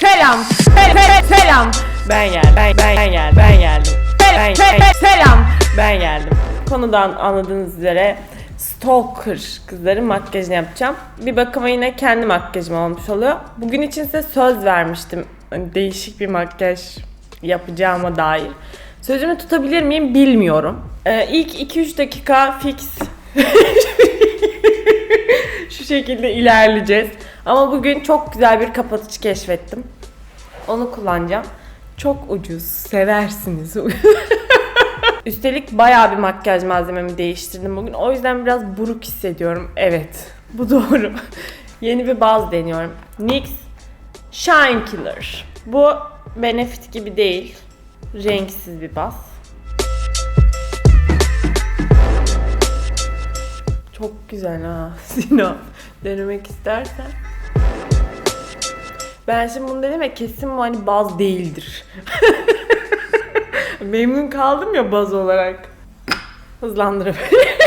Selam. Se- se- selam. Ben geldim. Ben, ben, ben geldim. Ben geldim. Se- se- selam. Ben geldim. Konudan anladığınız üzere stalker kızların makyajını yapacağım. Bir bakıma yine kendi makyajım olmuş oluyor. Bugün için size söz vermiştim. Hani değişik bir makyaj yapacağıma dair. Sözümü tutabilir miyim bilmiyorum. Ee, ilk 2-3 dakika fix şu şekilde ilerleyeceğiz. Ama bugün çok güzel bir kapatıcı keşfettim. Onu kullanacağım. Çok ucuz. Seversiniz. Üstelik bayağı bir makyaj malzememi değiştirdim bugün. O yüzden biraz buruk hissediyorum. Evet. Bu doğru. Yeni bir baz deniyorum. NYX Shine Killer. Bu Benefit gibi değil. Renksiz bir baz. Çok güzel ha Sinan. Denemek istersen. Ben şimdi bunu dedim ya kesin bu hani baz değildir. Memnun kaldım ya baz olarak. Hızlandırabilirim.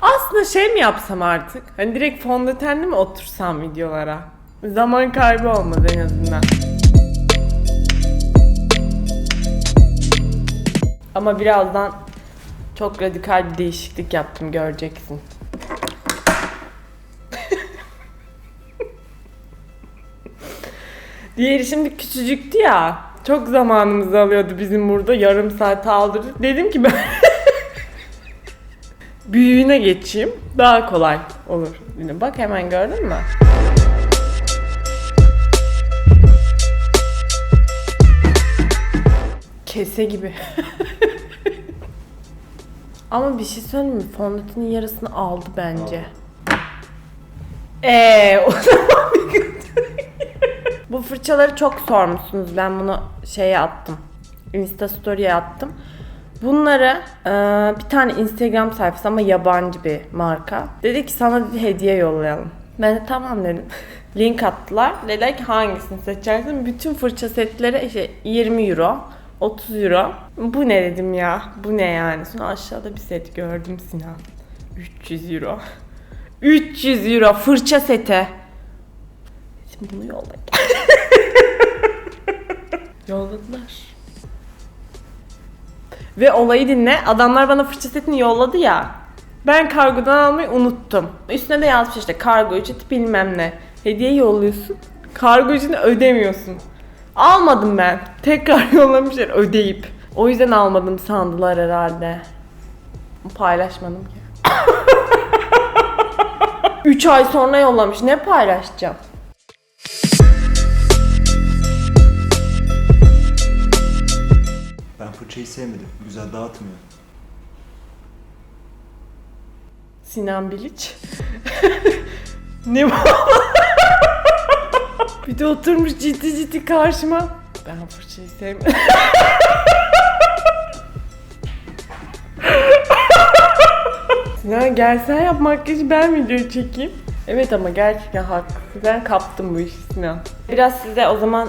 Aslında şey mi yapsam artık? Hani direkt fondötenli mi otursam videolara? Zaman kaybı olmaz en azından. Ama birazdan çok radikal bir değişiklik yaptım göreceksin. Diğeri şimdi küçücüktü ya. Çok zamanımızı alıyordu bizim burada. Yarım saat aldırdı. Dedim ki ben büyüğüne geçeyim. Daha kolay olur. Yine Bak hemen gördün mü? Kese gibi. Ama bir şey söyleyeyim mi? Fondötenin yarısını aldı bence. Eee o zaman fırçaları çok sormuşsunuz. Ben bunu şeye attım. Insta story'e attım. Bunları e, bir tane Instagram sayfası ama yabancı bir marka. Dedi ki sana bir hediye yollayalım. Ben de tamam dedim. Link attılar. Dediler ki hangisini seçersin? Bütün fırça setleri işte 20 euro. 30 euro. Bu ne dedim ya? Bu ne yani? Sonra aşağıda bir set gördüm Sinan. 300 euro. 300 euro fırça seti. Şimdi bunu yolla. Yolladılar. Ve olayı dinle. Adamlar bana fırça setini yolladı ya. Ben kargodan almayı unuttum. Üstüne de yazmış işte kargo ücreti bilmem ne. Hediye yolluyorsun. Kargo ücretini ödemiyorsun. Almadım ben. Tekrar yollamışlar ödeyip. O yüzden almadım sandılar herhalde. Paylaşmadım ki. 3 ay sonra yollamış. Ne paylaşacağım? Fırçayı sevmedim. Güzel dağıtmıyor. Sinan Bilic. ne bu? bir de oturmuş ciddi ciddi karşıma. Ben fırçayı sevmedim. Sinan gelsen yap makyajı ben video çekeyim. Evet ama gerçekten haklısın. Ben kaptım bu işi Sinan. Biraz size o zaman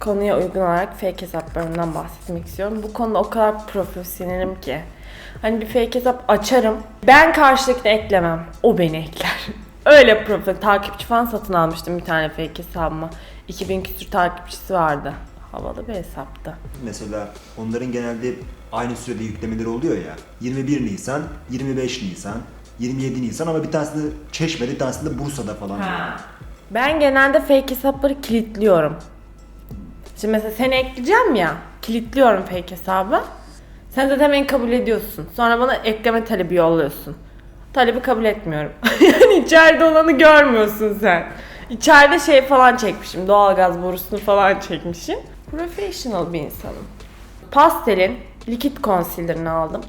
konuya uygun olarak fake hesaplarından bahsetmek istiyorum. Bu konuda o kadar profesyonelim ki. Hani bir fake hesap açarım. Ben karşıdakini eklemem. O beni ekler. Öyle profesyonel takipçi falan satın almıştım bir tane fake hesabıma. 2000 küsür takipçisi vardı. Havalı bir hesaptı. Mesela onların genelde aynı sürede yüklemeleri oluyor ya. 21 Nisan, 25 Nisan, 27 Nisan ama bir tanesi de Çeşme'de, bir tanesi de Bursa'da falan. Ben genelde fake hesapları kilitliyorum. Şimdi mesela seni ekleyeceğim ya, kilitliyorum fake hesabı. Sen zaten beni kabul ediyorsun. Sonra bana ekleme talebi yolluyorsun. Talebi kabul etmiyorum. yani içeride olanı görmüyorsun sen. İçeride şey falan çekmişim. Doğalgaz borusunu falan çekmişim. Professional bir insanım. Pastel'in likit concealer'ını aldım.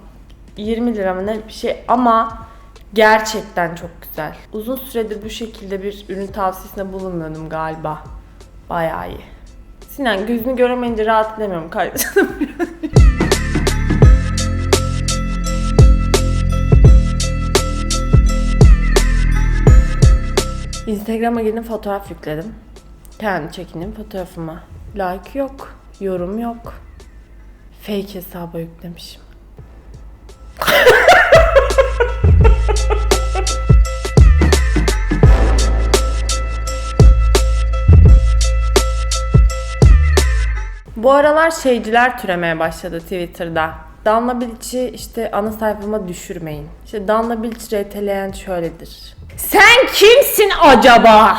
20 lira mı ne bir şey ama gerçekten çok güzel. Uzun süredir bu şekilde bir ürün tavsiyesinde bulunmuyordum galiba. Bayağı iyi. Sinan gözünü göremeyince rahat edemiyorum kardeşim. Instagram'a gidip fotoğraf yükledim. Kendi çekinim fotoğrafıma. Like yok, yorum yok. Fake hesaba yüklemişim. Bu aralar şeyciler türemeye başladı Twitter'da. Danla Bilic'i işte ana sayfama düşürmeyin. İşte Danla Bilic'i reteleyen şöyledir. Sen kimsin acaba?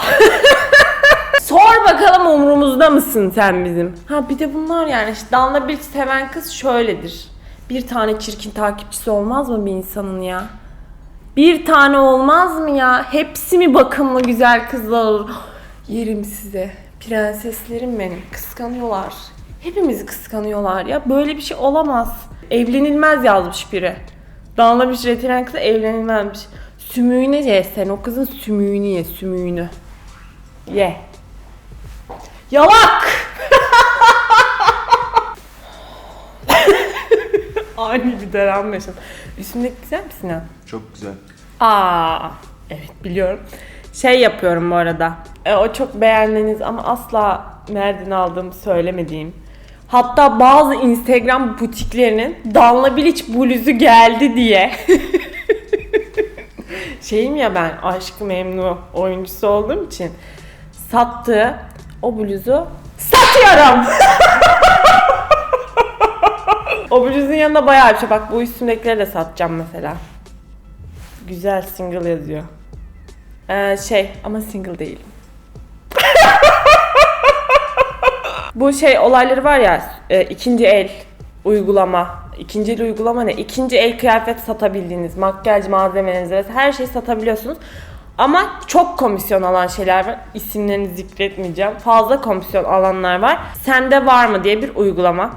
Sor bakalım umrumuzda mısın sen bizim? Ha bir de bunlar yani işte Danla Bilic seven kız şöyledir. Bir tane çirkin takipçisi olmaz mı bir insanın ya? Bir tane olmaz mı ya? Hepsi mi bakımlı güzel kızlar olur? Yerim size. Prenseslerim benim. Kıskanıyorlar. Hepimizi kıskanıyorlar ya. Böyle bir şey olamaz. Evlenilmez yazmış biri. Danla bir retiren kıza evlenilmezmiş. Sümüğünü ye sen. O kızın sümüğünü ye. Sümüğünü. Ye. Yalak! Ani bir dönem yaşadım. Üstümdeki güzel mi Sinan? Çok güzel. Aa, evet biliyorum. Şey yapıyorum bu arada. E, o çok beğendiğiniz ama asla nereden aldığımı söylemediğim. Hatta bazı Instagram butiklerinin Danla Bilic bluzu geldi diye. Şeyim ya ben Aşk-ı Memnu oyuncusu olduğum için sattığı o bluzu satıyorum. o bluzun yanında bayağı bir şey. Bak bu üstümdekileri de satacağım mesela. Güzel single yazıyor. Ee, şey ama single değilim. Bu şey olayları var ya e, ikinci el uygulama. İkinci el uygulama ne? İkinci el kıyafet satabildiğiniz, makyaj malzemelerinizi her şeyi satabiliyorsunuz. Ama çok komisyon alan şeyler var. İsimlerini zikretmeyeceğim. Fazla komisyon alanlar var. Sende var mı diye bir uygulama.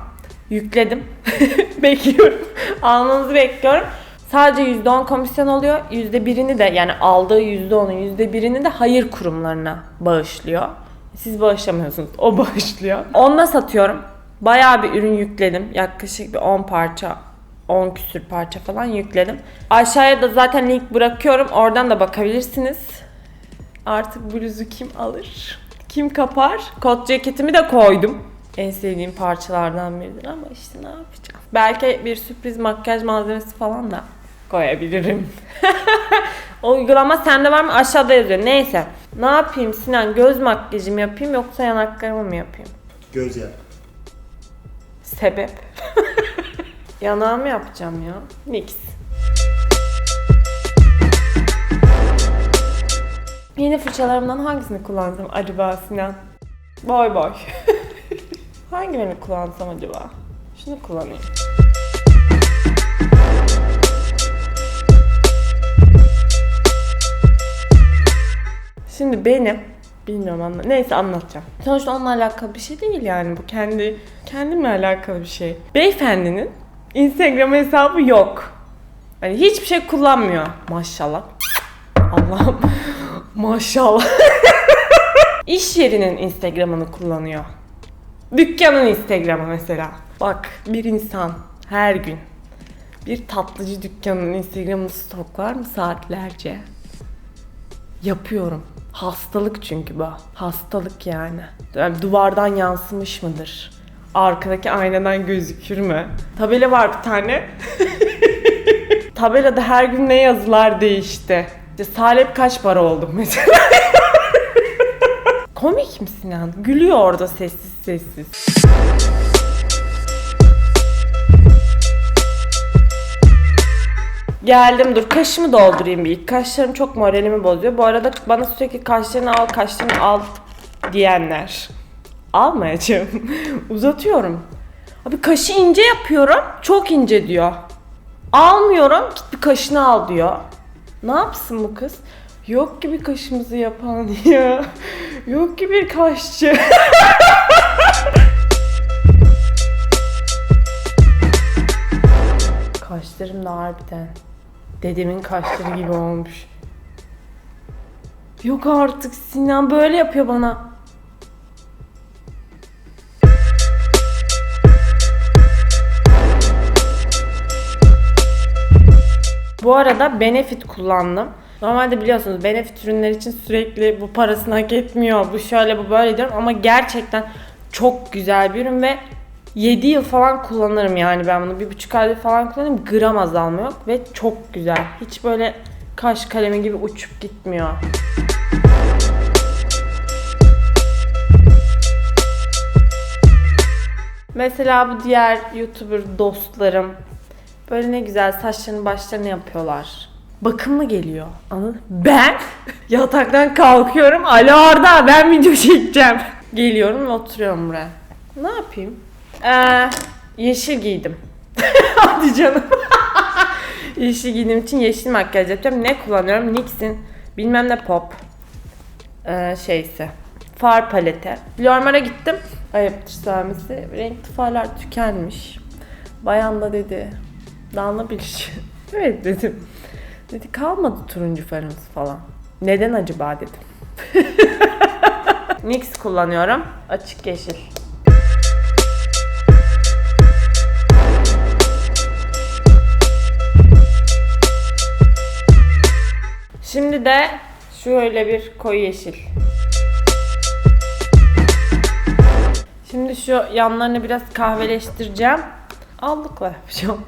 Yükledim. bekliyorum. Almanızı bekliyorum. Sadece %10 komisyon oluyor. %1'ini de yani aldığı %10'un %1'ini de hayır kurumlarına bağışlıyor. Siz bağışlamıyorsunuz. O bağışlıyor. Onunla satıyorum. Bayağı bir ürün yükledim. Yaklaşık bir 10 parça 10 küsür parça falan yükledim. Aşağıya da zaten link bırakıyorum. Oradan da bakabilirsiniz. Artık bluzu kim alır? Kim kapar? Kot ceketimi de koydum. En sevdiğim parçalardan biridir ama işte ne yapacağım? Belki bir sürpriz makyaj malzemesi falan da koyabilirim. o uygulama sende var mı? Aşağıda yazıyor. Neyse. Ne yapayım Sinan? Göz makyajı mı yapayım yoksa yanaklarımı mı yapayım? Göz yap. Sebep? Yanağımı yapacağım ya. Mix. Yeni fırçalarımdan hangisini kullansam acaba Sinan? Boy boy. Hangi birini kullansam acaba? Şunu kullanayım. Şimdi benim bilmiyorum anla neyse anlatacağım. Sonuçta onunla alakalı bir şey değil yani bu kendi kendimle alakalı bir şey. Beyefendinin Instagram hesabı yok. Hani hiçbir şey kullanmıyor. Maşallah. Allah'ım. Maşallah. İş yerinin Instagram'ını kullanıyor. Dükkanın Instagram'ı mesela. Bak bir insan her gün bir tatlıcı dükkanının Instagram'ını stoklar mı saatlerce? Yapıyorum. Hastalık çünkü bu. Hastalık yani. yani. Duvardan yansımış mıdır? Arkadaki aynadan gözükür mü? Tabela var bir tane. Tabelada her gün ne yazılar değişti. İşte salep kaç para oldu mesela. Komik mi Sinan? Gülüyor orada sessiz sessiz. Geldim dur kaşımı doldurayım bir. Kaşlarım çok moralimi bozuyor. Bu arada bana sürekli kaşlarını al kaşlarını al diyenler. Almayacağım. Uzatıyorum. Abi kaşı ince yapıyorum. Çok ince diyor. Almıyorum. Git bir kaşını al diyor. Ne yapsın bu kız? Yok ki bir kaşımızı yapan ya. Yok ki bir kaşçı. Kaşlarım da harbiden dedemin kaşları gibi olmuş. Yok artık Sinan böyle yapıyor bana. Bu arada Benefit kullandım. Normalde biliyorsunuz Benefit ürünler için sürekli bu parasını hak etmiyor, bu şöyle bu böyle diyorum ama gerçekten çok güzel bir ürün ve 7 yıl falan kullanırım yani ben bunu. Bir buçuk aydır falan kullanırım. Gram azalma yok ve çok güzel. Hiç böyle kaş kalemi gibi uçup gitmiyor. Mesela bu diğer YouTuber dostlarım böyle ne güzel saçlarını başlarını yapıyorlar. Bakımlı geliyor. Anladın? Ben yataktan kalkıyorum. Alo Arda ben video çekeceğim. Geliyorum ve oturuyorum buraya. Ne yapayım? Ee, yeşil giydim. Hadi canım. yeşil giydiğim için yeşil makyaj yapacağım. Ne kullanıyorum? NYX'in bilmem ne pop ee, şeysi. Far paleti. Lormar'a gittim. Ayıptır söylemesi. Renkli farlar tükenmiş. Bayan da dedi. Damla bir evet dedim. Dedi kalmadı turuncu farımız falan. Neden acaba dedim. NYX kullanıyorum. Açık yeşil. Şimdi de şöyle bir koyu yeşil. Şimdi şu yanlarını biraz kahveleştireceğim. Allıkla yapacağım.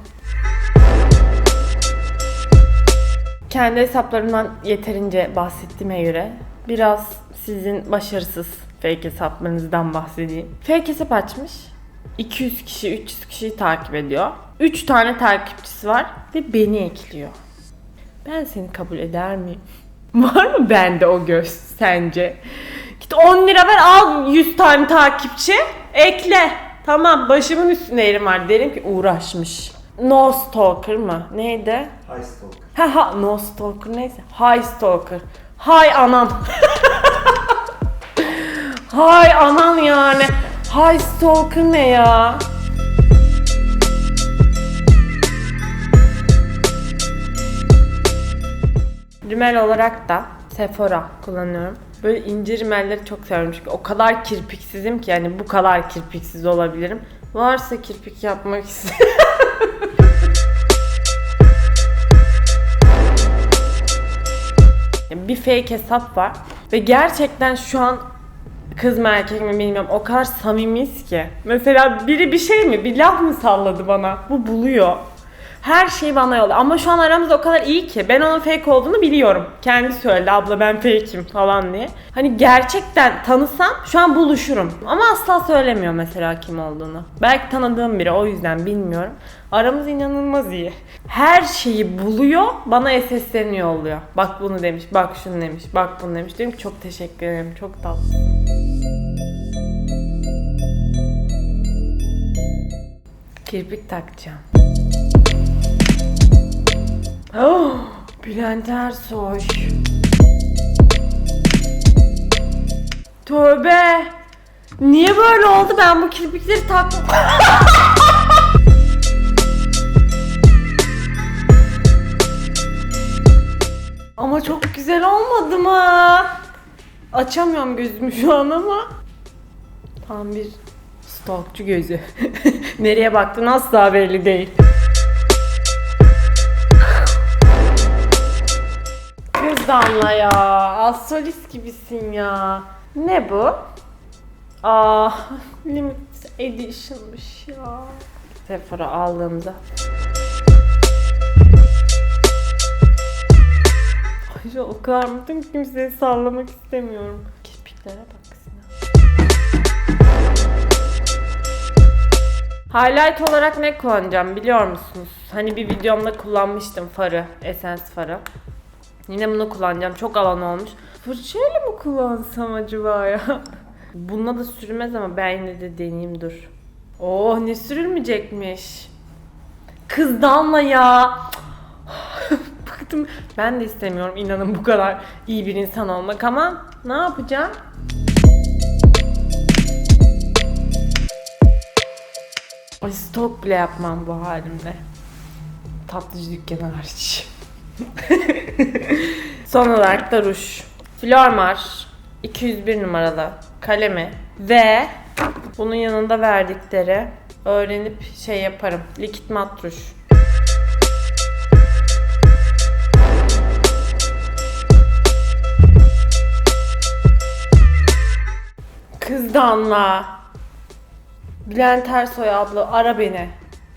Kendi hesaplarımdan yeterince bahsettiğime göre biraz sizin başarısız fake hesaplarınızdan bahsedeyim. Fake hesap açmış. 200 kişi, 300 kişiyi takip ediyor. 3 tane takipçisi var ve beni ekliyor. Ben seni kabul eder miyim? Var mı bende o göz sence? Git 10 lira ver al 100 tane takipçi ekle. Tamam başımın üstünde yerim var derim ki uğraşmış. No stalker mı? Neydi? High stalker. Ha ha no stalker neyse. High stalker. Hay anam. Hay anam yani. High stalker ne ya? Rimel olarak da Sephora kullanıyorum. Böyle ince rimelleri çok seviyorum çünkü o kadar kirpiksizim ki yani bu kadar kirpiksiz olabilirim. Varsa kirpik yapmak isteyen bir fake hesap var ve gerçekten şu an kız mı erkek mi bilmiyorum o kadar samimiyiz ki. Mesela biri bir şey mi bir laf mı salladı bana bu buluyor. Her şeyi bana yolluyor ama şu an aramız o kadar iyi ki ben onun fake olduğunu biliyorum. Kendi söyledi abla ben fake'im falan diye. Hani gerçekten tanısam şu an buluşurum ama asla söylemiyor mesela kim olduğunu. Belki tanıdığım biri o yüzden bilmiyorum. Aramız inanılmaz iyi. Her şeyi buluyor, bana SS'lerini yolluyor. Bak bunu demiş, bak şunu demiş, bak bunu demiş. Diyorum ki çok teşekkür ederim, çok tatlı. Kirpik takacağım. Bülent Ersoy. Tövbe. Niye böyle oldu? Ben bu kirpikleri tak... Ama çok güzel olmadı mı? Açamıyorum gözümü şu an ama. Tam bir stalkçu gözü. Nereye baktın asla belli değil. Damla ya. Astrolist gibisin ya. Ne bu? Aa, limited edition'mış ya. Sephora aldığımda. Ay şu an o kadar mutluyum ki kimseyi sallamak istemiyorum. Kirpiklere bak. Highlight olarak ne kullanacağım biliyor musunuz? Hani bir videomda kullanmıştım farı, Essence farı. Yine bunu kullanacağım. Çok alan olmuş. Fırçayla mı kullansam acaba ya? Bununla da sürmez ama ben yine de deneyeyim dur. Oh ne sürülmeyecekmiş. Kız Damla ya. Bıktım. Ben de istemiyorum inanın bu kadar iyi bir insan olmak ama ne yapacağım? Ay stok bile yapmam bu halimde. Tatlıcı dükkanı hariç. Son olarak da ruj. Flormar 201 numaralı kalemi ve bunun yanında verdikleri öğrenip şey yaparım. Likit mat ruj. Kız Danla. Bülent Ersoy abla ara beni.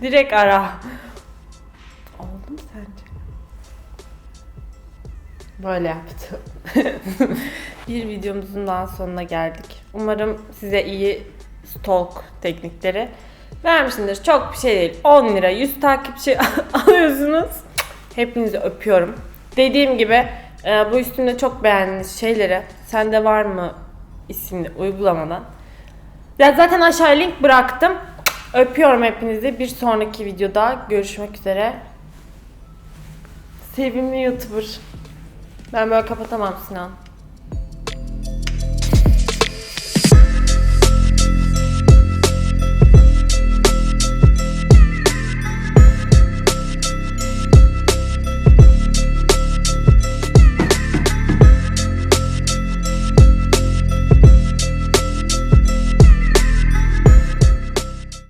Direkt ara. Böyle yaptı. bir videomuzun daha sonuna geldik. Umarım size iyi stalk teknikleri Vermişsindir. Çok bir şey değil. 10 lira 100 takipçi alıyorsunuz. Hepinizi öpüyorum. Dediğim gibi e, bu üstümde çok beğendiğiniz şeyleri sende var mı isimli uygulamadan. Ya zaten aşağıya link bıraktım. Öpüyorum hepinizi. Bir sonraki videoda görüşmek üzere. Sevimli YouTuber. Ben böyle kapatamam Sinan.